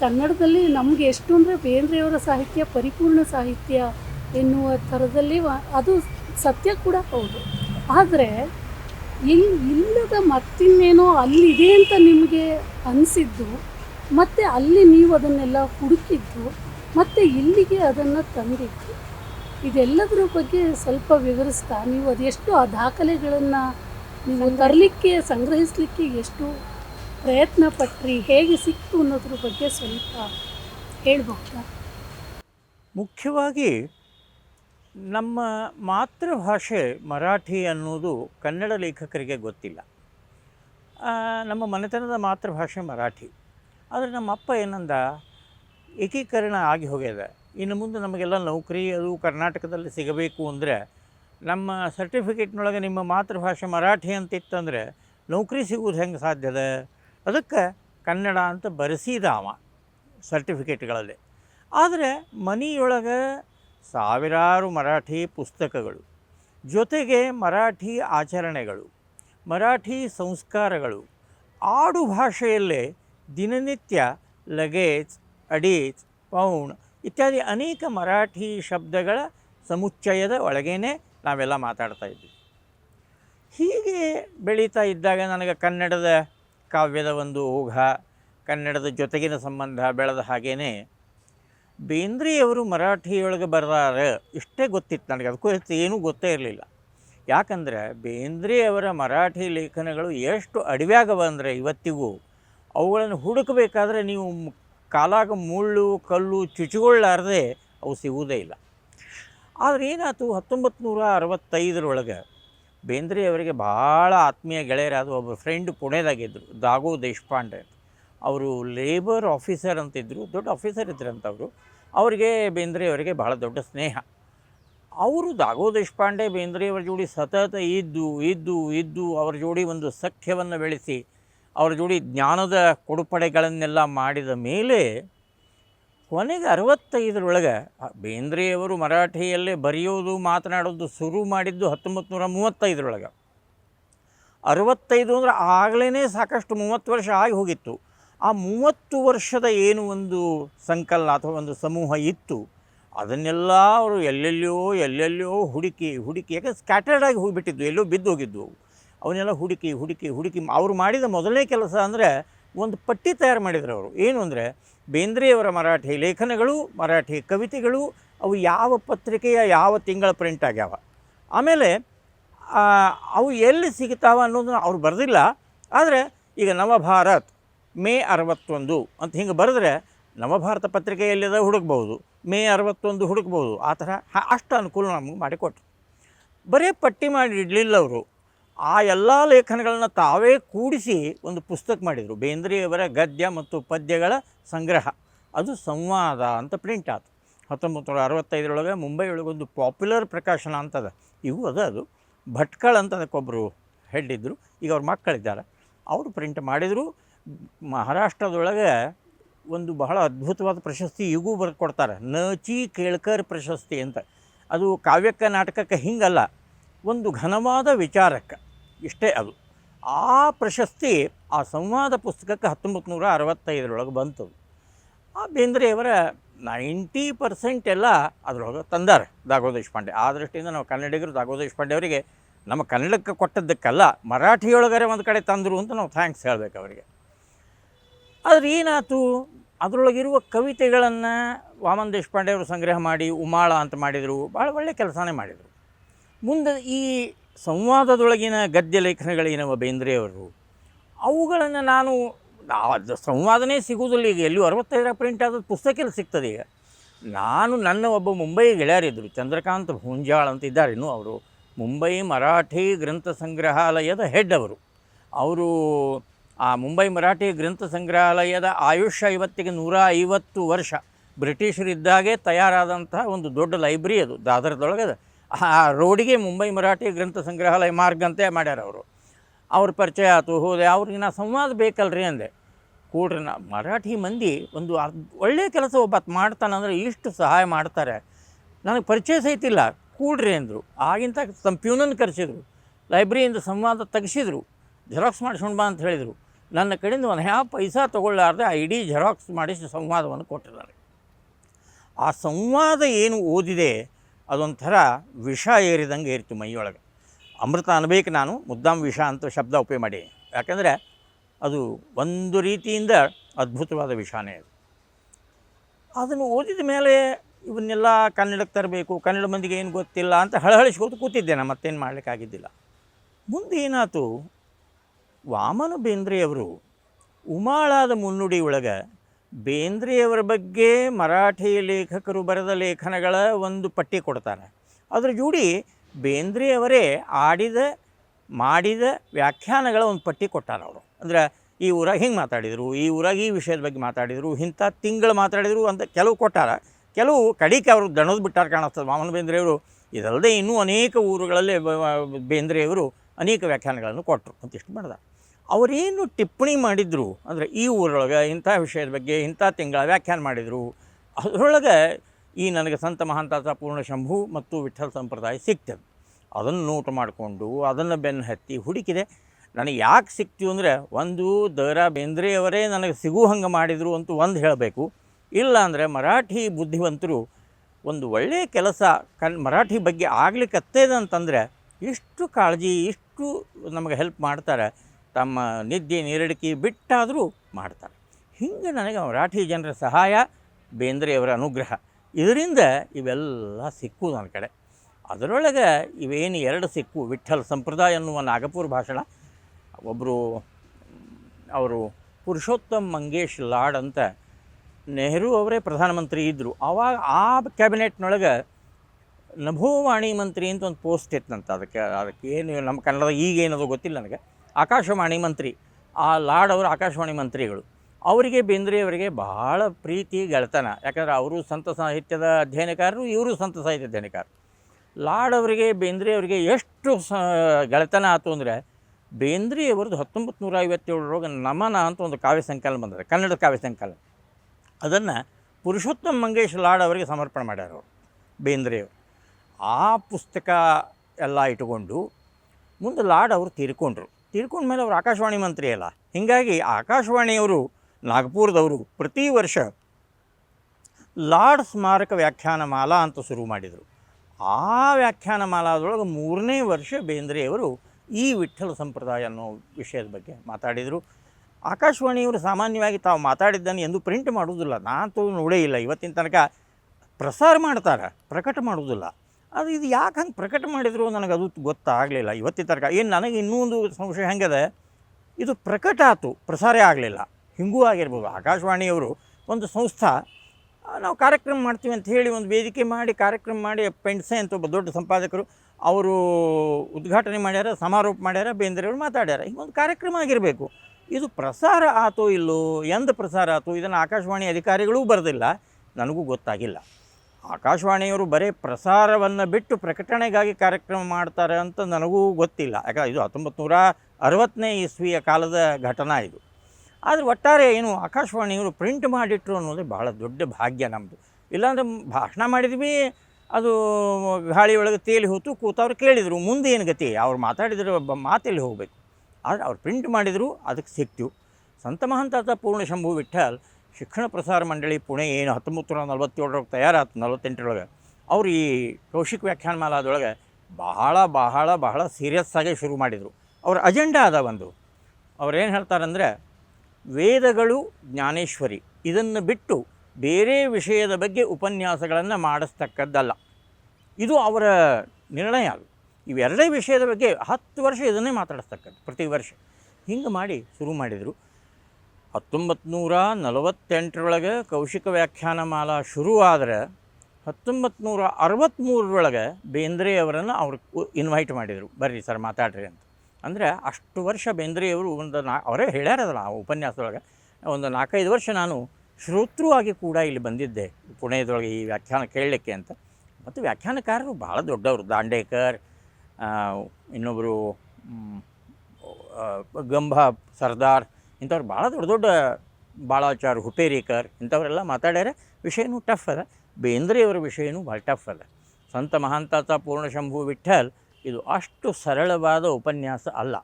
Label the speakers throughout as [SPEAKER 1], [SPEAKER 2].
[SPEAKER 1] ಕನ್ನಡದಲ್ಲಿ ನಮಗೆ ಎಷ್ಟು ಅಂದರೆ ಬೇಂದ್ರೆಯವರ ಸಾಹಿತ್ಯ ಪರಿಪೂರ್ಣ ಸಾಹಿತ್ಯ ಎನ್ನುವ ಥರದಲ್ಲಿ ಅದು ಸತ್ಯ ಕೂಡ ಹೌದು. ಆದರೆ ಇಲ್ಲಿ ಇಲ್ಲದ ಮತ್ತಿನ್ನೇನೋ ಅಲ್ಲಿದೆ ಅಂತ ನಿಮಗೆ ಅನಿಸಿದ್ದು ಮತ್ತು ಅಲ್ಲಿ ನೀವು ಅದನ್ನೆಲ್ಲ ಹುಡುಕಿದ್ದು ಮತ್ತು ಇಲ್ಲಿಗೆ ಅದನ್ನು ತಂದಿದ್ದು ಇದೆಲ್ಲದರ ಬಗ್ಗೆ ಸ್ವಲ್ಪ ವಿವರಿಸ್ತಾ ನೀವು ಅದೆಷ್ಟು ಆ ದಾಖಲೆಗಳನ್ನು ನೀವು ತರಲಿಕ್ಕೆ ಸಂಗ್ರಹಿಸಲಿಕ್ಕೆ ಎಷ್ಟು ಪ್ರಯತ್ನ ಪಟ್ರಿ, ಹೇಗೆ ಸಿಕ್ತು ಅನ್ನೋದ್ರ ಬಗ್ಗೆ ಸ್ವಲ್ಪ ಹೇಳ್ಬಹುದಾ?
[SPEAKER 2] ಮುಖ್ಯವಾಗಿ ನಮ್ಮ ಮಾತೃಭಾಷೆ ಮರಾಠಿ ಅನ್ನೋದು ಕನ್ನಡ ಲೇಖಕರಿಗೆ ಗೊತ್ತಿಲ್ಲ. ನಮ್ಮ ಮನೆತನದ ಮಾತೃಭಾಷೆ ಮರಾಠಿ. ಆದರೆ ನಮ್ಮ ಅಪ್ಪ ಏನಂದ, ಏಕೀಕರಣ ಆಗಿ ಹೋಗ್ಯದ. ಇನ್ನು ಮುಂದೆ ನಮಗೆಲ್ಲ ನೌಕರಿ ಅದು ಕರ್ನಾಟಕದಲ್ಲಿ ಸಿಗಬೇಕು ಅಂದರೆ ನಮ್ಮ ಸರ್ಟಿಫಿಕೇಟ್ನೊಳಗೆ ನಿಮ್ಮ ಮಾತೃಭಾಷೆ ಮರಾಠಿ ಅಂತಿತ್ತಂದರೆ ನೌಕರಿ ಸಿಗುವುದು ಹೆಂಗೆ ಸಾಧ್ಯದ ಅದಕ್ಕೆ ಕನ್ನಡ ಅಂತ ಬರೆಸಿದ ಅವ ಸರ್ಟಿಫಿಕೇಟ್ಗಳಲ್ಲಿ. ಆದರೆ ಮನೆಯೊಳಗೆ ಸಾವಿರಾರು ಮರಾಠಿ ಪುಸ್ತಕಗಳು, ಜೊತೆಗೆ ಮರಾಠಿ ಆಚರಣೆಗಳು, ಮರಾಠಿ ಸಂಸ್ಕಾರಗಳು, ಆಡು ಭಾಷೆಯಲ್ಲೇ ದಿನನಿತ್ಯ ಲಗೇಜ್ ಅಡೀಚ್ ಪೌಣ್ ಇತ್ಯಾದಿ ಅನೇಕ ಮರಾಠಿ ಶಬ್ದಗಳ ಸಮುಚ್ಚಯದ ಒಳಗೇನೆ ನಾವೆಲ್ಲ ಮಾತಾಡ್ತಾ ಇದ್ವಿ ಹೀಗೆ ಬೆಳೀತಾ ಇದ್ದಾಗ ನನಗೆ ಕನ್ನಡದ ಕಾವ್ಯದ ಒಂದು ಊಘ ಕನ್ನಡದ ಜೊತೆಗಿನ ಸಂಬಂಧ ಬೆಳೆದ ಹಾಗೇ ಬೇಂದ್ರೆಯವರು ಮರಾಠಿಯೊಳಗೆ ಬರ್ದಾರ, ಇಷ್ಟೇ ಗೊತ್ತಿತ್ತು ನನಗೆ. ಅದಕ್ಕೂ ಹೆಚ್ಚು ಏನೂ ಗೊತ್ತೇ ಇರಲಿಲ್ಲ. ಯಾಕಂದರೆ ಬೇಂದ್ರೆಯವರ ಮರಾಠಿ ಲೇಖನಗಳು ಎಷ್ಟು ಅಡವ್ಯಾಗವ ಅಂದರೆ ಇವತ್ತಿಗೂ, ಅವುಗಳನ್ನು ಹುಡುಕಬೇಕಾದ್ರೆ ನೀವು ಕಾಲಾಗ ಮುಳ್ಳು, ಕಲ್ಲು ಚುಚುಗೊಳ್ಳಾರದೆ ಅವು ಸಿಗುವುದೇ ಇಲ್ಲ. ಆದರೆ ಏನಾಯ್ತು ಹತ್ತೊಂಬತ್ತು ನೂರ ಅರವತ್ತೈದರೊಳಗೆ ಬೇಂದ್ರೆಯವರಿಗೆ ಭಾಳ ಆತ್ಮೀಯ ಗೆಳೆಯರಾದ ಒಬ್ಬ ಫ್ರೆಂಡ್ ಪುಣೆದಾಗಿದ್ದರು ದಾಗೋ ದೇಶಪಾಂಡೆ. ಅವರು ಲೇಬರ್ ಆಫೀಸರ್ ಅಂತಿದ್ದರು ದೊಡ್ಡ ಆಫೀಸರ್ ಇದ್ರಂತ ಅವರು ಅವರಿಗೆ ಬೇಂದ್ರೆಯವರಿಗೆ ಬಹಳ ದೊಡ್ಡ ಸ್ನೇಹ. ಅವರು ದಾಗೋ ದೇಶಪಾಂಡೆ ಬೇಂದ್ರೆಯವರ ಜೋಡಿ ಸತತ ಇದ್ದು ಇದ್ದು ಇದ್ದು ಅವರ ಜೋಡಿ ಒಂದು ಸಖ್ಯವನ್ನು ಬೆಳೆಸಿ, ಅವರ ಜೋಡಿ ಜ್ಞಾನದ ಕೊಡುಪಡೆಗಳನ್ನೆಲ್ಲ ಮಾಡಿದ ಮೇಲೆ ಕೊನೆಗೆ ಅರವತ್ತೈದರೊಳಗೆ ಬೇಂದ್ರೆಯವರು ಮರಾಠಿಯಲ್ಲೇ ಬರೆಯೋದು, ಮಾತನಾಡೋದು ಶುರು ಮಾಡಿದ್ದು ಹತ್ತೊಂಬತ್ತು ನೂರ ಮೂವತ್ತೈದರೊಳಗೆ ಅರವತ್ತೈದು ಅಂದರೆ ಆಗಲೇ ಸಾಕಷ್ಟು ಮೂವತ್ತು ವರ್ಷ ಆಗಿ ಹೋಗಿತ್ತು. ಆ ಮೂವತ್ತು ವರ್ಷದ ಏನು ಒಂದು ಸಂಕಲನ ಅಥವಾ ಒಂದು ಸಮೂಹ ಇತ್ತು, ಅದನ್ನೆಲ್ಲ ಅವರು ಎಲ್ಲೆಲ್ಲೋ ಎಲ್ಲೆಲ್ಲೋ ಹುಡುಕಿ ಹುಡುಕಿ ಯಾಕೆ ಸ್ಕ್ಯಾಟರ್ಡ್ ಆಗಿ ಹೋಗಿಬಿಟ್ಟಿದ್ದು, ಎಲ್ಲೋ ಬಿದ್ದು ಹೋಗಿದ್ದು. ಅವನ್ನೆಲ್ಲ ಹುಡುಕಿ ಹುಡುಕಿ ಹುಡುಕಿ, ಅವರು ಮಾಡಿದ ಮೊದಲನೇ ಕೆಲಸ ಅಂದರೆ ಒಂದು ಪಟ್ಟಿ ತಯಾರು ಮಾಡಿದ್ರು ಅವರು. ಏನು ಅಂದರೆ ಬೇಂದ್ರೆಯವರ ಮರಾಠಿ ಲೇಖನಗಳು, ಮರಾಠಿ ಕವಿತೆಗಳು, ಅವು ಯಾವ ಪತ್ರಿಕೆಯ ಯಾವ ತಿಂಗಳ ಪ್ರಿಂಟ್ ಆಗ್ಯಾವ. ಆಮೇಲೆ ಅವು ಎಲ್ಲಿ ಸಿಗ್ತಾವ ಅನ್ನೋದನ್ನ ಅವ್ರು ಬರೆದಿಲ್ಲ. ಆದರೆ ಈಗ ನವಭಾರತ್, ಮೇ ಅರವತ್ತೊಂದು ಅಂತ ಹಿಂಗೆ ಬರೆದ್ರೆ ನವಭಾರತ ಪತ್ರಿಕೆ ಎಲ್ಲಿದೆ ಹುಡುಕ್ಬೋದು. ಮೇ ಅರವತ್ತೊಂದು ಹುಡುಕ್ಬೋದು. ಆ ಥರ ಅಷ್ಟು ಅನುಕೂಲ ನಮಗೆ ಮಾಡಿಕೊಟ್ರು. ಬರೀ ಪಟ್ಟಿ ಮಾಡಿ ಇಡಲಿಲ್ಲ ಅವರು. ಆ ಎಲ್ಲ ಲೇಖನಗಳನ್ನು ತಾವೇ ಕೂಡಿಸಿ ಒಂದು ಪುಸ್ತಕ ಮಾಡಿದರು. ಬೇಂದ್ರೆಯವರ ಗದ್ಯ ಮತ್ತು ಪದ್ಯಗಳ ಸಂಗ್ರಹ. ಅದು ಸಂವಾದ ಅಂತ ಪ್ರಿಂಟ್ ಆಯ್ತು ಹತ್ತೊಂಬತ್ತು ನೂರ ಅರವತ್ತೈದರೊಳಗೆ ಮುಂಬೈ ಒಳಗೊಂದು ಪಾಪ್ಯುಲರ್ ಪ್ರಕಾಶನ ಅಂತದ. ಇವು ಅದ, ಅದು. ಭಟ್ಕಳ್ ಅಂತ ಅದಕ್ಕೊಬ್ಬರು ಹೆಡ್ ಇದ್ದರು ಈಗ ಅವ್ರ ಮಕ್ಕಳಿದ್ದಾರೆ. ಅವರು ಪ್ರಿಂಟ್ ಮಾಡಿದರು. ಮಹಾರಾಷ್ಟ್ರದೊಳಗೆ ಒಂದು ಬಹಳ ಅದ್ಭುತವಾದ ಪ್ರಶಸ್ತಿ ಈಗೂ ಬರೆದು ಕೊಡ್ತಾರೆ. ನಚಿ ಕೇಳ್ಕರ್ ಪ್ರಶಸ್ತಿ ಅಂತ. ಅದು ಕಾವ್ಯಕ್ಕೆ ನಾಟಕಕ್ಕೆ ಹಿಂಗಲ್ಲ. ಒಂದು ಘನವಾದ ವಿಚಾರಕ್ಕೆ. ಇಷ್ಟೇ ಅದು. ಆ ಪ್ರಶಸ್ತಿ ಆ ಸಂವಾದ ಪುಸ್ತಕಕ್ಕೆ ಹತ್ತೊಂಬತ್ತು ನೂರ ಅರವತ್ತೈದರೊಳಗೆ ಬಂತು. ಆ ಬೇಂದ್ರೆಯವರ ನೈಂಟಿ ಪರ್ಸೆಂಟ್ ಎಲ್ಲ ಅದರೊಳಗೆ ತಂದಾರೆ ದಾಗೋ ದೇಶಪಾಂಡೆ. ಆ ದೃಷ್ಟಿಯಿಂದ ನಾವು ಕನ್ನಡಿಗರು ದಾಗೋ ದೇಶಪಾಂಡೆ ಅವರಿಗೆ ನಮ್ಮ ಕನ್ನಡಕ್ಕೆ ಕೊಟ್ಟದ್ದಕ್ಕಲ್ಲ, ಮರಾಠಿಯೊಳಗರೆ ಒಂದು ಕಡೆ ತಂದರು ಅಂತ ನಾವು ಥ್ಯಾಂಕ್ಸ್ ಹೇಳಬೇಕು ಅವರಿಗೆ. ಆದರೆ ಏನಾಯ್ತು? ಅದರೊಳಗಿರುವ ಕವಿತೆಗಳನ್ನು ವಾಮನ್ ದೇಶಪಾಂಡೆ ಅವರು ಸಂಗ್ರಹ ಮಾಡಿ, ಉಮಾಳ ಅಂತ ಮಾಡಿದರು. ಭಾಳ ಒಳ್ಳೆಯ ಕೆಲಸನೇ ಮಾಡಿದರು. ಮುಂದೆ ಈ ಸಂವಾದದೊಳಗಿನ ಗದ್ಯ ಲೇಖನಗಳೇನವ ಬೇಂದ್ರೆಯವರು ಅವುಗಳನ್ನು ನಾನು ಸಂವಾದನೇ ಸಿಗುವುದಿಲ್ಲ ಈಗ. ಎಲ್ಲಿಯೂ ಅರವತ್ತೈದರ ಪ್ರಿಂಟ್ ಆದ ಪುಸ್ತಕ ಎಲ್ಲಿ ಸಿಗ್ತದೆ ಈಗ. ನಾನು ನನ್ನ ಒಬ್ಬ ಮುಂಬೈ ಗೆಳೆಯರಿದ್ದರು ಚಂದ್ರಕಾಂತ್ ಭೂಂಜಾಳ್ ಅಂತ ಇದ್ದಾರೆ ಇನ್ನೂ ಅವರು. ಮುಂಬೈ ಮರಾಠಿ ಗ್ರಂಥ ಸಂಗ್ರಹಾಲಯದ ಹೆಡ್ ಅವರು. ಅವರು ಆ ಮುಂಬೈ ಮರಾಠಿ ಗ್ರಂಥ ಸಂಗ್ರಹಾಲಯದ ಆಯುಷ್ಯ ಇವತ್ತಿಗೆ ನೂರ ಐವತ್ತು ವರ್ಷ ಬ್ರಿಟಿಷರಿದ್ದಾಗೆ ತಯಾರಾದಂತಹ ಒಂದು ದೊಡ್ಡ ಲೈಬ್ರರಿ ಅದು. ದಾದರದೊಳಗೆ ಅದು. ಆ ರೋಡಿಗೆ ಮುಂಬೈ ಮರಾಠಿ ಗ್ರಂಥ ಸಂಗ್ರಹಾಲಯ ಮಾರ್ಗ ಅಂತ ಮಾಡ್ಯಾರ ಅವರು. ಅವ್ರ ಪರಿಚಯ ಆಯ್ತು ಹೋದೆ, ಅವ್ರಿಗೆ ನಾ ಸಂವಾದ ಬೇಕಲ್ರಿ ಅಂದೆ. ಕೂಡ್ರಿ ನಾ ಮರಾಠಿ ಮಂದಿ ಒಂದು ಒಳ್ಳೆಯ ಕೆಲಸ ಒಬ್ಬ ಮಾಡ್ತಾನಂದ್ರೆ ಇಷ್ಟು ಸಹಾಯ ಮಾಡ್ತಾರೆ. ನನಗೆ ಪರಿಚಯ ಸಹಿತಿಲ್ಲ ಕೂಡ್ರಿ ಅಂದರು. ಆಗಿಂತ ತಮ್ಮ ಪ್ಯೂನನ್ನು ಕರೆಸಿದ್ರು. ಲೈಬ್ರರಿಯಿಂದ ಸಂವಾದ ತೆಗೆಸಿದ್ರು. ಜೆರಾಕ್ಸ್ ಮಾಡಿಸ್ಕೊಂಡು ಬಾ ಅಂತ ಹೇಳಿದರು. ನನ್ನ ಕಡೆಯಿಂದ ಒಂದು ಯಾವ ಪೈಸಾ ತೊಗೊಳ್ಳಾರ್ದೆ ಆ ಇಡೀ ಜೆರಾಕ್ಸ್ ಮಾಡಿಸಿ ಸಂವಾದವನ್ನು ಕೊಟ್ಟಿದ್ದಾರೆ ಆ ಸಂವಾದ ಏನು ಓದಿದೆ ಅದೊಂಥರ ವಿಷ ಏರಿದಂಗೆ ಏರಿತು ಮೈಯೊಳಗೆ. ಅಮೃತ ಅನ್ಬೇಕು ನಾನು, ಮುದ್ದಾಂ ವಿಷ ಅಂತ ಶಬ್ದ ಉಪಯೋಗ ಮಾಡಿ. ಯಾಕಂದರೆ ಅದು ಒಂದು ರೀತಿಯಿಂದ ಅದ್ಭುತವಾದ ವಿಷಾನೇ ಅದು. ಅದನ್ನು ಓದಿದ ಮೇಲೆ ಇವನ್ನೆಲ್ಲ ಕನ್ನಡಕ್ಕೆ ತರಬೇಕು, ಕನ್ನಡ ಮಂದಿಗೆ ಏನು ಗೊತ್ತಿಲ್ಲ ಅಂತ ಹಳಹಳಿಸ್ಕೋತ ಕೂತಿದ್ದೆ ನಾನು, ಮತ್ತೇನು ಮಾಡಲಿಕ್ಕಾಗಿದ್ದಿಲ್ಲ. ಮುಂದೆ ಏನಾಯ್ತು, ವಾಮನ ಬೇಂದ್ರೆಯವರು ಉಮಾಳಾದ ಮುನ್ನುಡಿ ಒಳಗೆ ಬೇಂದ್ರೆಯವರ ಬಗ್ಗೆ ಮರಾಠಿ ಲೇಖಕರು ಬರೆದ ಲೇಖನಗಳ ಒಂದು ಪಟ್ಟಿ ಕೊಡ್ತಾರೆ. ಅದರ ಜೋಡಿ ಬೇಂದ್ರೆಯವರೇ ಆಡಿದ, ಮಾಡಿದ ವ್ಯಾಖ್ಯಾನಗಳ ಒಂದು ಪಟ್ಟಿ ಕೊಟ್ಟಾರ ಅವರು. ಅಂದ್ರೆ ಈ ಊರಾಗ ಹಿಂಗೆ ಮಾತಾಡಿದರು, ಈ ಊರಾಗ ಈ ವಿಷಯದ ಬಗ್ಗೆ ಮಾತಾಡಿದರು, ಇಂಥ ತಿಂಗಳು ಮಾತಾಡಿದರು ಅಂತ ಕೆಲವು ಕೊಟ್ಟಾರ. ಕೆಲವು ಕಡಿಕೆ ಅವರು ದಣದ್ ಬಿಟ್ಟಾರ ಕಾಣಿಸ್ತದೆ ಮಾಮನ ಬೇಂದ್ರೆಯವರು ಇದಲ್ಲದೆ ಇನ್ನೂ ಅನೇಕ ಊರುಗಳಲ್ಲಿ ಬೇಂದ್ರೆಯವರು ಅನೇಕ ವ್ಯಾಖ್ಯಾನಗಳನ್ನು ಕೊಟ್ಟರು ಅಂತಿಷ್ಟು ಮಾಡಿದ ಅವರೇನು ಟಿಪ್ಪಣಿ ಮಾಡಿದರು, ಅಂದರೆ ಈ ಊರೊಳಗೆ ಇಂಥ ವಿಷಯದ ಬಗ್ಗೆ, ಇಂಥ ತಿಂಗಳ ವ್ಯಾಖ್ಯಾನ ಮಾಡಿದರು, ಅದರೊಳಗೆ ಈ ನನಗೆ ಸಂತ ಮಹಾಂತಾತ ಪೂರ್ಣ ಶಂಭು ಮತ್ತು ವಿಠ್ಠಲ ಸಂಪ್ರದಾಯ ಸಿಗ್ತದೆ. ಅದನ್ನು ನೋಟ್ ಮಾಡಿಕೊಂಡು ಅದನ್ನು ಬೆನ್ನು ಹತ್ತಿ ಹುಡುಕಿದೆ. ನನಗೆ ಯಾಕೆ ಸಿಕ್ತು ಅಂದರೆ, ಒಂದು ದರ ಬೇಂದ್ರೆಯವರೇ ನನಗೆ ಸಿಗು ಹಂಗೆ ಮಾಡಿದರು ಅಂತ ಒಂದು ಹೇಳಬೇಕು. ಇಲ್ಲ ಅಂದರೆ ಮರಾಠಿ ಬುದ್ಧಿವಂತರು ಒಂದು ಒಳ್ಳೆಯ ಕೆಲಸ ಕನ್, ಮರಾಠಿ ಬಗ್ಗೆ ಆಗಲಿಕ್ಕೆ ಅಂತಂದರೆ ಇಷ್ಟು ಕಾಳಜಿ, ಇಷ್ಟು ನಮಗೆ ಹೆಲ್ಪ್ ಮಾಡ್ತಾರೆ. ತಮ್ಮ ನಿದ್ದೆ ನೀರಡಿಕೆ ಬಿಟ್ಟಾದರೂ ಮಾಡ್ತಾರೆ. ಹಿಂಗೆ ನನಗೆ ಮರಾಠಿ ಜನರ ಸಹಾಯ ಬೇಂದ್ರೆಯವರ ಅನುಗ್ರಹ. ಇದರಿಂದ ಇವೆಲ್ಲ ಸಿಕ್ಕು ನನ್ನ ಕಡೆ. ಅದರೊಳಗೆ ಇವೇನು ಎರಡು ಸಿಕ್ಕು. ವಿಠಲ್ ಸಂಪ್ರದಾಯ ಅನ್ನುವ ನಾಗಪುರ ಭಾಷಣ. ಒಬ್ಬರು ಅವರು ಪುರುಷೋತ್ತಮ್ ಮಂಗೇಶ್ ಲಾಡ್ ಅಂತ ನೆಹರು ಅವರೇ ಪ್ರಧಾನಮಂತ್ರಿ ಇದ್ದರು. ಆವಾಗ ಆ ಕ್ಯಾಬಿನೆಟ್ನೊಳಗೆ ನಭೋವಾಣಿ ಮಂತ್ರಿ ಅಂತ ಒಂದು ಪೋಸ್ಟ್ ಇತ್ತಂತ. ಅದಕ್ಕೆ ಅದಕ್ಕೆ ಏನು ನಮ್ಮ ಕನ್ನಡದ ಈಗೇನದು ಗೊತ್ತಿಲ್ಲ ನನಗೆ. ಆಕಾಶವಾಣಿ ಮಂತ್ರಿ, ಆ ಲಾಡ್ ಅವರು ಆಕಾಶವಾಣಿ ಮಂತ್ರಿಗಳು. ಅವರಿಗೆ ಬೇಂದ್ರೆಯವರಿಗೆ ಬಹಳ ಪ್ರೀತಿ, ಗೆಳೆತನ. ಯಾಕಂದರೆ ಅವರು ಸಂತ ಸಾಹಿತ್ಯದ ಅಧ್ಯಯನಕಾರರು, ಇವರು ಸಂತ ಸಾಹಿತ್ಯ ಅಧ್ಯಯನಕಾರರು. ಲಾಡ್ ಅವರಿಗೆ ಬೇಂದ್ರೆಯವರಿಗೆ ಎಷ್ಟು ಸ, ಗೆಳೆತನ ಆಯಿತು ಅಂದರೆ ಬೇಂದ್ರೆಯವರದ್ದು ಹತ್ತೊಂಬತ್ತು ನೂರ ಐವತ್ತೇಳರೊಳಗೆ ನಮನ ಅಂತ ಒಂದು ಕಾವ್ಯ ಸಂಕಲನ ಬಂದರೆ ಕನ್ನಡ ಕಾವ್ಯ ಸಂಕಲನ. ಅದನ್ನು ಪುರುಷೋತ್ತಮ ಮಂಗೇಶ್ ಲಾಡ್ ಅವರಿಗೆ ಸಮರ್ಪಣೆ ಮಾಡ್ಯಾರ ಅವರು ಬೇಂದ್ರೆಯವರು ಆ ಪುಸ್ತಕ ಎಲ್ಲ ಇಟ್ಟುಕೊಂಡು ಮುಂದೆ ಲಾಡ್ ಅವರು ತೀರ್ಕೊಂಡ್ರು. ತೀರ್ಕೊಂಡ ಮೇಲೆ ಅವರು ಆಕಾಶವಾಣಿ ಮಂತ್ರಿ ಅಲ್ಲ. ಹೀಗಾಗಿ ಆಕಾಶವಾಣಿಯವರು, ನಾಗಪುರದವರು ಪ್ರತಿ ವರ್ಷ ಲಾರ್ಡ್ ಸ್ಮಾರಕ ವ್ಯಾಖ್ಯಾನ ಮಾಲಾ ಅಂತ ಶುರು ಮಾಡಿದರು. ಆ ವ್ಯಾಖ್ಯಾನ ಮಾಲಾದೊಳಗೆ ಮೂರನೇ ವರ್ಷ ಬೇಂದ್ರೆಯವರು ಈ ವಿಠ್ಠಲ ಸಂಪ್ರದಾಯ ಅನ್ನೋ ವಿಷಯದ ಬಗ್ಗೆ ಮಾತಾಡಿದರು. ಆಕಾಶವಾಣಿಯವರು ಸಾಮಾನ್ಯವಾಗಿ ತಾವು ಮಾತಾಡಿದ್ದನ್ನು ಎಂದು ಪ್ರಿಂಟ್ ಮಾಡುವುದಿಲ್ಲ. ನಾನು ನೋಡೇ ಇಲ್ಲ. ಇವತ್ತಿನ ತನಕ ಪ್ರಸಾರ ಮಾಡ್ತಾರೆ, ಪ್ರಕಟ ಮಾಡುವುದಿಲ್ಲ. ಅದು ಇದು ಯಾಕೆ ಹಂಗೆ ಪ್ರಕಟ ಮಾಡಿದ್ರು ನನಗೆ ಅದು ಗೊತ್ತಾಗಲಿಲ್ಲ. ಇವತ್ತಿನ ತನಕ ಏನು ನನಗೆ ಇನ್ನೊಂದು ಸಂಶಯ ಹೆಂಗದೆ, ಇದು ಪ್ರಕಟ ಆಯಿತು, ಪ್ರಸಾರ ಆಗಲಿಲ್ಲ. ಹಿಂಗೂ ಆಗಿರ್ಬೋದು. ಆಕಾಶವಾಣಿಯವರು ಒಂದು ಸಂಸ್ಥಾ, ನಾವು ಕಾರ್ಯಕ್ರಮ ಮಾಡ್ತೀವಿ ಅಂತ ಹೇಳಿ ಒಂದು ವೇದಿಕೆ ಮಾಡಿ ಕಾರ್ಯಕ್ರಮ ಮಾಡಿ ಪೆಂಡ್ಸೆ ಅಂತ ಒಬ್ಬ ದೊಡ್ಡ ಸಂಪಾದಕರು ಅವರು ಉದ್ಘಾಟನೆ ಮಾಡ್ಯಾರ, ಸಮಾರೋಪ ಮಾಡ್ಯಾರ ಬೇಂದ್ರೆಯವರು ಮಾತಾಡ್ಯಾರ. ಹಿಂಗೊಂದು ಕಾರ್ಯಕ್ರಮ ಆಗಿರಬೇಕು. ಇದು ಪ್ರಸಾರ ಆತೋ ಇಲ್ಲೋ, ಎಂದು ಪ್ರಸಾರ ಆಯಿತು ಇದನ್ನು ಆಕಾಶವಾಣಿ ಅಧಿಕಾರಿಗಳೂ ಬರೆದಿಲ್ಲ, ನನಗೂ ಗೊತ್ತಾಗಿಲ್ಲ. ಆಕಾಶವಾಣಿಯವರು ಬರೀ ಪ್ರಸಾರವನ್ನು ಬಿಟ್ಟು ಪ್ರಕಟಣೆಗಾಗಿ ಕಾರ್ಯಕ್ರಮ ಮಾಡ್ತಾರೆ ಅಂತ ನನಗೂ ಗೊತ್ತಿಲ್ಲ. ಯಾಕಂದ್ರೆ ಇದು ಹತ್ತೊಂಬತ್ತು ನೂರ ಅರವತ್ತನೇ ಇಸ್ವಿಯ ಕಾಲದ ಘಟನಾ ಇದು. ಆದರೆ ಒಟ್ಟಾರೆ ಏನು ಆಕಾಶವಾಣಿಯವರು ಪ್ರಿಂಟ್ ಮಾಡಿಟ್ರು ಅನ್ನೋದೇ ಭಾಳ ದೊಡ್ಡ ಭಾಗ್ಯ ನಮ್ಮದು ಇಲ್ಲಾಂದರೆ ಭಾಷಣ ಮಾಡಿದ್ವಿ, ಅದು ಗಾಳಿ ಒಳಗೆ ತೇಲಿ ಹೋತು ಕೂತವ್ರು ಕೇಳಿದರು, ಮುಂದೆ ಏನು ಗತಿ? ಅವ್ರು ಮಾತಾಡಿದ್ರೆ ಮಾತೆಲ್ಲಿ ಹೋಗಬೇಕು. ಆದರೆ ಅವ್ರು ಪ್ರಿಂಟ್ ಮಾಡಿದರು, ಅದಕ್ಕೆ ಸಿಕ್ತು. ಸಂತ ಮಹಂತಾತ ಪೂರ್ಣ ಶಂಭು ವಿಠ್ಠಲ್ ಶಿಕ್ಷಣ ಪ್ರಸಾರ ಮಂಡಳಿ ಪುಣೆ ಏನು ಹತ್ತೊಂಬತ್ತು ನೂರ ನಲ್ವತ್ತೇಳರೊಳಗೆ ತಯಾರಾಯ್ತು ನಲ್ವತ್ತೆಂಟರೊಳಗೆ. ಅವ್ರು ಈ ಕೌಶಿಕ್ ವ್ಯಾಖ್ಯಾನ ಮಾಲಾದೊಳಗೆ ಬಹಳ ಬಹಳ ಬಹಳ ಸೀರಿಯಸ್ ಆಗಿ ಶುರು ಮಾಡಿದರು. ಅವರ ಅಜೆಂಡಾ ಅದ ಒಂದು. ಅವ್ರೇನು ಹೇಳ್ತಾರಂದರೆ, ವೇದಗಳು ಜ್ಞಾನೇಶ್ವರಿ. ಇದನ್ನು ಬಿಟ್ಟು ಬೇರೆ ವಿಷಯದ ಬಗ್ಗೆ ಉಪನ್ಯಾಸಗಳನ್ನು ಮಾಡಿಸ್ತಕ್ಕದ್ದಲ್ಲ. ಇದು ಅವರ ನಿರ್ಣಯ ಅದು. ಇವೆರಡೇ ವಿಷಯದ ಬಗ್ಗೆ ಹತ್ತು ವರ್ಷ ಇದನ್ನೇ ಮಾತಾಡಿಸ್ತಕ್ಕದ್ದು ಪ್ರತಿ ವರ್ಷ. ಹಿಂಗೆ ಮಾಡಿ ಶುರು ಮಾಡಿದರು. ಹತ್ತೊಂಬತ್ತು ನೂರ ನಲವತ್ತೆಂಟರೊಳಗೆ ಕೌಶಿಕ ವ್ಯಾಖ್ಯಾನ ಮಾಲಾ ಶುರು ಆದರೆ ಹತ್ತೊಂಬತ್ತು ನೂರ ಅರವತ್ತ್ಮೂರರೊಳಗೆ ಬೇಂದ್ರೆಯವರನ್ನು ಅವರು ಇನ್ವೈಟ್ ಮಾಡಿದರು. ಬರ್ರಿ ಸರ್ ಮಾತಾಡ್ರಿ ಅಂತ. ಅಂದರೆ ಅಷ್ಟು ವರ್ಷ ಬೇಂದ್ರೆಯವರು ಒಂದು ನಾ, ಅವರೇ ಹೇಳ್ಯಾರದಲ್ಲ ಆ ಉಪನ್ಯಾಸದೊಳಗೆ. ಒಂದು ನಾಲ್ಕೈದು ವರ್ಷ ನಾನು ಶ್ರೋತೃವಾಗಿ ಕೂಡ ಇಲ್ಲಿ ಬಂದಿದ್ದೆ ಪುಣೆಯದೊಳಗೆ ಈ ವ್ಯಾಖ್ಯಾನ ಕೇಳಲಿಕ್ಕೆ ಅಂತ. ಮತ್ತು ವ್ಯಾಖ್ಯಾನಕಾರರು ಭಾಳ ದೊಡ್ಡವರು. ದಾಂಡೇಕರ್ ಇನ್ನೊಬ್ಬರು ಗಂಭ ಸರ್ದಾರ್ ಇಂಥವ್ರು ಭಾಳ ದೊಡ್ಡ ದೊಡ್ಡ ಬಾಳಾಚಾರ್, ಹುಪೇರಿಕರ್ ಇಂಥವರೆಲ್ಲ ಮಾತಾಡ್ಯಾರ. ವಿಷಯನೂ ಟಫ್ ಅದ. ಬೇಂದ್ರೆಯವರ ವಿಷಯನೂ ಭಾಳ ಟಫ್ ಅದ. ಸಂತ ಮಹಾಂತಾತ ಪೂರ್ಣಶಂಭು ವಿಠಲ್ ಇದು ಅಷ್ಟು ಸರಳವಾದ ಉಪನ್ಯಾಸ ಅಲ್ಲ.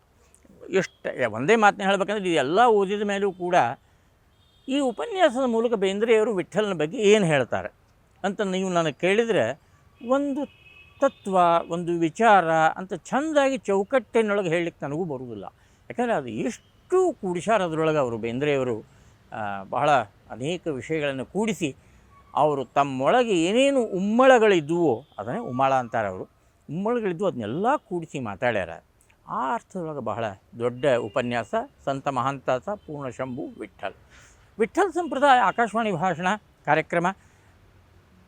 [SPEAKER 2] ಎಷ್ಟು ಒಂದೇ ಮಾತನ್ನ ಹೇಳಬೇಕಂದ್ರೆ ಇದೆಲ್ಲ ಓದಿದ ಮೇಲೂ ಕೂಡ ಈ ಉಪನ್ಯಾಸದ ಮೂಲಕ ಬೇಂದ್ರೆಯವರು ವಿಠ್ಠಲನ ಬಗ್ಗೆ ಏನು ಹೇಳ್ತಾರೆ ಅಂತ ನೀವು ನನಗೆ ಕೇಳಿದರೆ ಒಂದು ತತ್ವ, ಒಂದು ವಿಚಾರ ಅಂತ ಚೆಂದಾಗಿ ಚೌಕಟ್ಟಿನೊಳಗೆ ಹೇಳಲಿಕ್ಕೆ ನನಗೂ ಬರುವುದಿಲ್ಲ. ಯಾಕಂದರೆ ಅದು ಎಷ್ಟು ಕೂಡಿಸ್ಯಾರ ಅದರೊಳಗೆ ಅವರು ಬೇಂದ್ರೆಯವರು ಬಹಳ ಅನೇಕ ವಿಷಯಗಳನ್ನು ಕೂಡಿಸಿ ಅವರು ತಮ್ಮೊಳಗೆ ಏನೇನು ಉಮ್ಮಳಗಳಿದ್ದುವೋ ಅದನ್ನೇ ಉಮ್ಮಳ ಅಂತಾರೆ ಅವರು. ಉಮ್ಮಳಗಳಿದ್ದು ಅದನ್ನೆಲ್ಲ ಕೂಡಿಸಿ ಮಾತಾಡ್ಯಾರ. ಆ ಅರ್ಥದೊಳಗೆ ಬಹಳ ದೊಡ್ಡ ಉಪನ್ಯಾಸ, ಸಂತ ಮಹಾಂತಾಸ, ಪೂರ್ಣಶಂಭು, ವಿಠ್ಠಲ್. ವಿಠ್ಠಲ್ ಸಂಪ್ರದಾಯ ಆಕಾಶವಾಣಿ ಭಾಷಣ ಕಾರ್ಯಕ್ರಮ,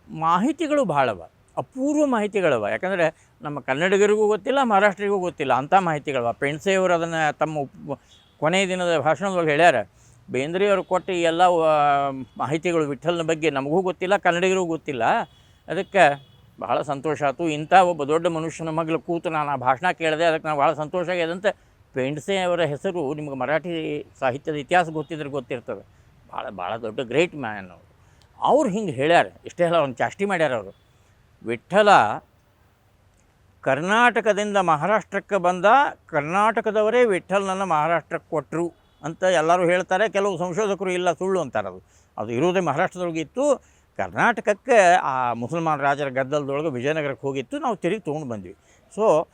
[SPEAKER 2] ಮಾಹಿತಿಗಳು ಭಾಳವ ಅಪೂರ್ವ ಮಾಹಿತಿಗಳವ. ಯಾಕಂದರೆ ನಮ್ಮ ಕನ್ನಡಿಗರಿಗೂ ಗೊತ್ತಿಲ್ಲ, ಮಹಾರಾಷ್ಟ್ರಿಗೂ ಗೊತ್ತಿಲ್ಲ, ಅಂಥ ಮಾಹಿತಿಗಳವ. ಪೆಣ್ಸೆಯವರು ಅದನ್ನು ತಮ್ಮ ಕೊನೆಯ ದಿನದ ಭಾಷಣದೊಳಗೆ ಹೇಳ್ಯಾರ, ಬೇಂದ್ರೆಯವರು ಕೊಟ್ಟ ಈ ಎಲ್ಲ ಮಾಹಿತಿಗಳು ವಿಠಲ್ನ ಬಗ್ಗೆ ನಮಗೂ ಗೊತ್ತಿಲ್ಲ, ಕನ್ನಡಿಗರಿಗೂ ಗೊತ್ತಿಲ್ಲ. ಅದಕ್ಕೆ ಬಹಳ ಸಂತೋಷ ಆಯಿತು. ಇಂಥ ಒಬ್ಬ ದೊಡ್ಡ ಮನುಷ್ಯನ ಮಗಳು ಕೂತು ನಾನು ಆ ಭಾಷಣ ಕೇಳಿದೆ, ಅದಕ್ಕೆ ನಾನು ಭಾಳ ಸಂತೋಷ ಆಗ್ಯದಂತ ಪೇಂಡ್ಸೆ ಅವರ ಹೆಸರು ನಿಮಗೆ ಮರಾಠಿ ಸಾಹಿತ್ಯದ ಇತಿಹಾಸ ಗೊತ್ತಿದ್ರೆ ಗೊತ್ತಿರ್ತದೆ. ಭಾಳ ಭಾಳ ದೊಡ್ಡ ಗ್ರೇಟ್ ಮ್ಯಾನ್ ಅವರು. ಅವ್ರು ಹಿಂಗೆ ಹೇಳ್ಯಾರ, ಇಷ್ಟೇ ಅಲ್ಲ ಅವ್ನು ಚಾಷ್ಟಿ ಮಾಡ್ಯಾರ ಅವರು. ವಿಠ್ಠಲ ಕರ್ನಾಟಕದಿಂದ ಮಹಾರಾಷ್ಟ್ರಕ್ಕೆ ಬಂದ ಕರ್ನಾಟಕದವರೇ ವಿಠ್ಠಲನನ್ನು ಮಹಾರಾಷ್ಟ್ರಕ್ಕೆ ಕೊಟ್ಟರು ಅಂತ ಎಲ್ಲರೂ ಹೇಳ್ತಾರೆ. ಕೆಲವು ಸಂಶೋಧಕರು ಇಲ್ಲ ಸುಳ್ಳು ಅಂತಾರೆ ಅದು. ಅದು ಇರೋದೇ ಮಹಾರಾಷ್ಟ್ರದೊಳಗೆ ಇತ್ತು. ಕರ್ನಾಟಕಕ್ಕೆ ಆ ಮುಸಲ್ಮಾನ್ ರಾಜರ ಗದ್ದಲದೊಳಗೆ ವಿಜಯನಗರಕ್ಕೆ ಹೋಗಿತ್ತು. ನಾವು ತಿರುಗಿ ತೊಗೊಂಡು ಬಂದ್ವಿ. ಸೊ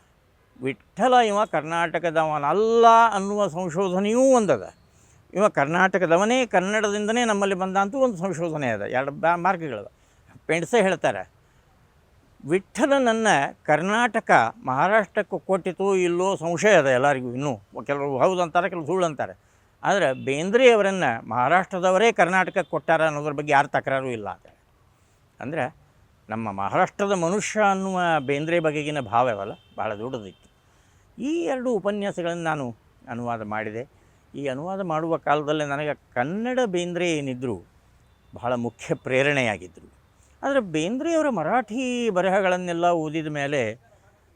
[SPEAKER 2] ವಿಠ್ಠಲ ಇವ ಕರ್ನಾಟಕದವನಲ್ಲ ಅನ್ನುವ ಸಂಶೋಧನೆಯೂ ಒಂದದ. ಇವ ಕರ್ನಾಟಕದವನೇ ಕನ್ನಡದಿಂದನೇ ನಮ್ಮಲ್ಲಿ ಬಂದ ಅಂತೂ ಒಂದು ಸಂಶೋಧನೆ ಅದ. ಎರಡು ಬ್ಯಾ ಮಾರ್ಗಗಳದ ಪೆಂಡ್ಸೇ ಹೇಳ್ತಾರೆ. ವಿಠ್ಠಲನನ್ನು ಕರ್ನಾಟಕ, ಮಹಾರಾಷ್ಟ್ರಕ್ಕೆ ಕೊಟ್ಟಿತು ಇಲ್ಲೋ ಸಂಶಯ ಅದ ಎಲ್ಲರಿಗೂ ಇನ್ನೂ. ಕೆಲವರು ಹೌದು ಅಂತಾರೆ, ಕೆಲವರು ಸುಳ್ಳು ಅಂತಾರೆ. ಆದರೆ ಬೇಂದ್ರೆಯವರನ್ನು ಮಹಾರಾಷ್ಟ್ರದವರೇ ಕರ್ನಾಟಕಕ್ಕೆ ಕೊಟ್ಟಾರ ಅನ್ನೋದ್ರ ಬಗ್ಗೆ ಯಾರು ತಕರಾರು ಇಲ್ಲ ಅಂತ ಅಂದರೆ ನಮ್ಮ ಮಹಾರಾಷ್ಟ್ರದ ಮನುಷ್ಯ ಅನ್ನುವ ಬೇಂದ್ರೆ ಬಗೆಗಿನ ಭಾವ ಅವಲ್ಲ ಭಾಳ ದೊಡ್ಡದಿತ್ತು. ಈ ಎರಡು ಉಪನ್ಯಾಸಗಳನ್ನು ನಾನು ಅನುವಾದ ಮಾಡಿದೆ. ಈ ಅನುವಾದ ಮಾಡುವ ಕಾಲದಲ್ಲಿ ನನಗೆ ಕನ್ನಡ ಬೇಂದ್ರೆ ಏನಿದ್ದರೂ ಬಹಳ ಮುಖ್ಯ ಪ್ರೇರಣೆಯಾಗಿದ್ದರು ಆದರೆ ಬೇಂದ್ರೆಯವರ ಮರಾಠಿ ಬರಹಗಳನ್ನೆಲ್ಲ ಓದಿದ ಮೇಲೆ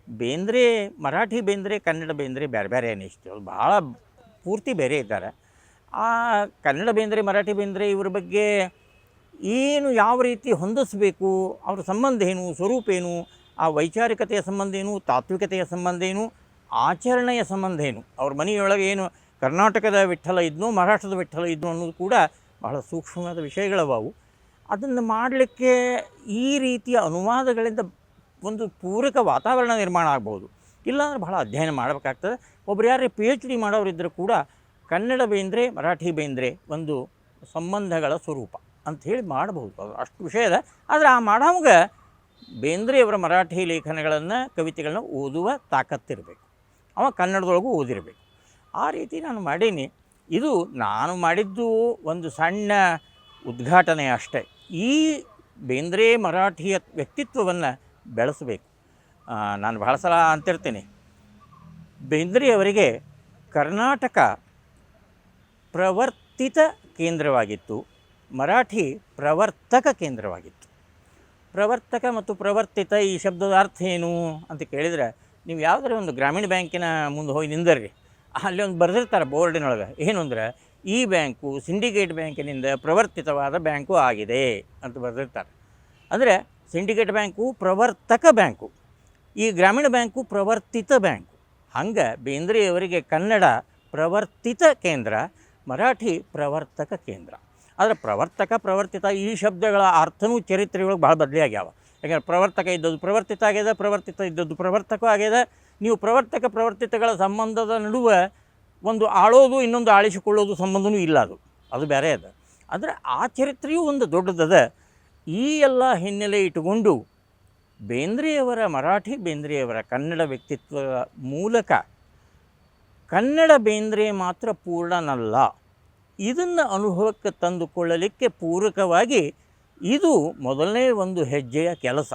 [SPEAKER 2] ಬೇಂದ್ರೆ, ಮರಾಠಿ ಬೇಂದ್ರೆ, ಕನ್ನಡ ಬೇಂದ್ರೆ ಬೇರೆ ಬೇರೆ ಅನ್ನಿಸ್ತು. ಅವ್ರು ಭಾಳ ಪೂರ್ತಿ ಬೇರೆ ಇದ್ದಾರೆ. ಆ ಕನ್ನಡ ಬೇಂದ್ರೆ, ಮರಾಠಿ ಬೇಂದ್ರೆ ಇವ್ರ ಬಗ್ಗೆ ಏನು ಯಾವ ರೀತಿ ಹೊಂದಿಸ್ಬೇಕು, ಅವ್ರ ಸಂಬಂಧ ಏನು, ಸ್ವರೂಪ ಏನು, ಆ ವೈಚಾರಿಕತೆಯ ಸಂಬಂಧ ಏನು, ತಾತ್ವಿಕತೆಯ ಸಂಬಂಧ ಏನು, ಆಚರಣೆಯ ಸಂಬಂಧ ಏನು, ಅವ್ರ ಮನೆಯೊಳಗೆ ಏನು ಕರ್ನಾಟಕದ ವಿಠಲ ಇದ್ನೋ, ಮಹಾರಾಷ್ಟ್ರದ ವಿಠಲ ಇದ್ನೋ ಅನ್ನೋದು ಕೂಡ ಬಹಳ ಸೂಕ್ಷ್ಮವಾದ ವಿಷಯಗಳವು ಅದನ್ನು ಮಾಡಲಿಕ್ಕೆ ಈ ರೀತಿಯ ಅನುವಾದಗಳಿಂದ ಒಂದು ಪೂರಕ ವಾತಾವರಣ ನಿರ್ಮಾಣ ಆಗ್ಬೋದು. ಇಲ್ಲಾಂದ್ರೆ ಬಹಳ ಅಧ್ಯಯನ ಮಾಡಬೇಕಾಗ್ತದೆ. ಒಬ್ರು ಯಾರೇ ಪಿ ಎಚ್ ಡಿ ಮಾಡೋರಿದ್ದರೂ ಕೂಡ ಕನ್ನಡ ಬೇಂದ್ರೆ, ಮರಾಠಿ ಬೇಂದ್ರೆ ಒಂದು ಸಂಬಂಧಗಳ ಸ್ವರೂಪ ಅಂಥೇಳಿ ಮಾಡಬಹುದು. ಅದು ಅಷ್ಟು ವಿಷಯ ಇದೆ ಆದರೆ ಆ ಮಾಡೋವಾಗ ಬೇಂದ್ರೆಯವರ ಮರಾಠಿ ಲೇಖನಗಳನ್ನು, ಕವಿತೆಗಳನ್ನ ಓದುವ ತಾಕತ್ತಿರಬೇಕು. ಅವ ಕನ್ನಡದೊಳಗೂ ಓದಿರಬೇಕು. ಆ ರೀತಿ ನಾನು ಮಾಡೀನಿ. ಇದು ನಾನು ಮಾಡಿದ್ದು ಒಂದು ಸಣ್ಣ ಉದ್ಘಾಟನೆ ಅಷ್ಟೇ. ಈ ಬೇಂದ್ರೆ ಮರಾಠಿಯ ವ್ಯಕ್ತಿತ್ವವನ್ನು ಬೆಳೆಸಬೇಕು. ನಾನು ಬಹಳ ಸಲ ಅಂತಿರ್ತೀನಿ. ಬೇಂದ್ರೆಯವರಿಗೆ ಕರ್ನಾಟಕ ಪ್ರವರ್ತಿತ ಕೇಂದ್ರವಾಗಿತ್ತು. ಮರಾಠಿ ಪ್ರವರ್ತಕ ಕೇಂದ್ರವಾಗಿತ್ತು. ಪ್ರವರ್ತಕ ಮತ್ತು ಪ್ರವರ್ತಿತ ಈ ಶಬ್ದದ ಅರ್ಥ ಏನು ಅಂತ ಕೇಳಿದರೆ ನೀವು ಯಾವುದಾರ ಒಂದು ಗ್ರಾಮೀಣ ಬ್ಯಾಂಕಿನ ಮುಂದೆ ಹೋಗಿ ನಿಂದರ್ರಿ. ಅಲ್ಲಿ ಒಂದು ಬರೆದಿರ್ತಾರೆ ಬೋರ್ಡಿನೊಳಗೆ. ಏನು ಅಂದ್ರೆ ಈ ಬ್ಯಾಂಕು ಸಿಂಡಿಕೇಟ್ ಬ್ಯಾಂಕಿನಿಂದ ಪ್ರವರ್ತಿತವಾದ ಬ್ಯಾಂಕು ಆಗಿದೆ ಅಂತ ಬರೆದಿರ್ತಾರೆ. ಅಂದರೆ ಸಿಂಡಿಕೇಟ್ ಬ್ಯಾಂಕು ಪ್ರವರ್ತಕ ಬ್ಯಾಂಕು, ಈ ಗ್ರಾಮೀಣ ಬ್ಯಾಂಕು ಪ್ರವರ್ತಿತ ಬ್ಯಾಂಕು. ಹಂಗೆ ಬೇಂದ್ರೆಯವರಿಗೆ ಕನ್ನಡ ಪ್ರವರ್ತಿತ ಕೇಂದ್ರ, ಮರಾಠಿ ಪ್ರವರ್ತಕ ಕೇಂದ್ರ. ಆದರೆ ಪ್ರವರ್ತಕ ಪ್ರವರ್ತಿತ ಈ ಶಬ್ದಗಳ ಅರ್ಥನೂ ಚರಿತ್ರೆಯೊಳಗೆ ಭಾಳ ಬದಲಿಯಾಗ್ಯಾವ ಯಾಕಂದ್ರೆ ಪ್ರವರ್ತಕ ಇದ್ದದ್ದು ಪ್ರವರ್ತಿತ ಆಗ್ಯದ, ಪ್ರವರ್ತಿತ ಇದ್ದದ್ದು ಪ್ರವರ್ತಕ ಆಗ್ಯದ. ನೀವು ಪ್ರವರ್ತಕ ಪ್ರವರ್ತಿತಗಳ ಸಂಬಂಧದ ನಡುವೆ ಒಂದು ಆಳೋದು, ಇನ್ನೊಂದು ಆಳಿಸಿಕೊಳ್ಳೋದು ಸಂಬಂಧವೂ ಇಲ್ಲ ಅದು. ಅದು ಬೇರೆ ಅದ. ಆದರೆ ಆ ಚರಿತ್ರೆಯೂ ಒಂದು ದೊಡ್ಡದದ. ಈ ಎಲ್ಲ ಹಿನ್ನೆಲೆ ಇಟ್ಟುಕೊಂಡು ಬೇಂದ್ರೆಯವರ, ಮರಾಠಿ ಬೇಂದ್ರೆಯವರ ಕನ್ನಡ ವ್ಯಕ್ತಿತ್ವದ ಮೂಲಕ ಕನ್ನಡ ಬೇಂದ್ರೆ ಮಾತ್ರ ಪೂರ್ಣನಲ್ಲ. ಇದನ್ನು ಅನುಭವಕ್ಕೆ ತಂದುಕೊಳ್ಳಲಿಕ್ಕೆ ಪೂರಕವಾಗಿ ಇದು ಮೊದಲನೇ ಒಂದು ಹೆಜ್ಜೆಯ ಕೆಲಸ.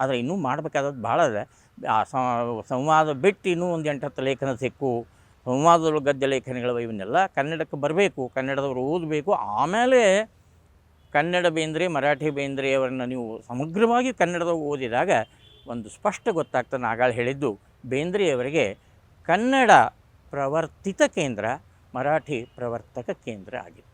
[SPEAKER 2] ಆದರೆ ಇನ್ನೂ ಮಾಡಬೇಕಾದದ್ದು ಭಾಳ ಇದೆ ಆ ಸಂವಾದ ಬಿಟ್ಟು ಇನ್ನೂ ಒಂದು ಎಂಟು ಹತ್ತು ಲೇಖನ ಸಿಕ್ಕು. ಸಂವಾದದೊಳಗೆ ಗದ್ಯ ಲೇಖನಗಳು ಇವನ್ನೆಲ್ಲ ಕನ್ನಡಕ್ಕೆ ಬರಬೇಕು, ಕನ್ನಡದವರು ಓದಬೇಕು. ಆಮೇಲೆ ಕನ್ನಡ ಬೇಂದ್ರೆ, ಮರಾಠಿ ಬೇಂದ್ರೆಯವರನ್ನ ನೀವು ಸಮಗ್ರವಾಗಿ ಕನ್ನಡದ ಓದಿದಾಗ ಒಂದು ಸ್ಪಷ್ಟ ಗೊತ್ತಾಗ್ತದೆ ನಾಗಾಳ್ ಹೇಳಿದ್ದು. ಬೇಂದ್ರೆಯವರಿಗೆ ಕನ್ನಡ ಪ್ರವರ್ತಿತ ಕೇಂದ್ರ ಮರಾಠಿ ಪ್ರವರ್ತಕ ಕೇಂದ್ರ ಆಗಿದೆ.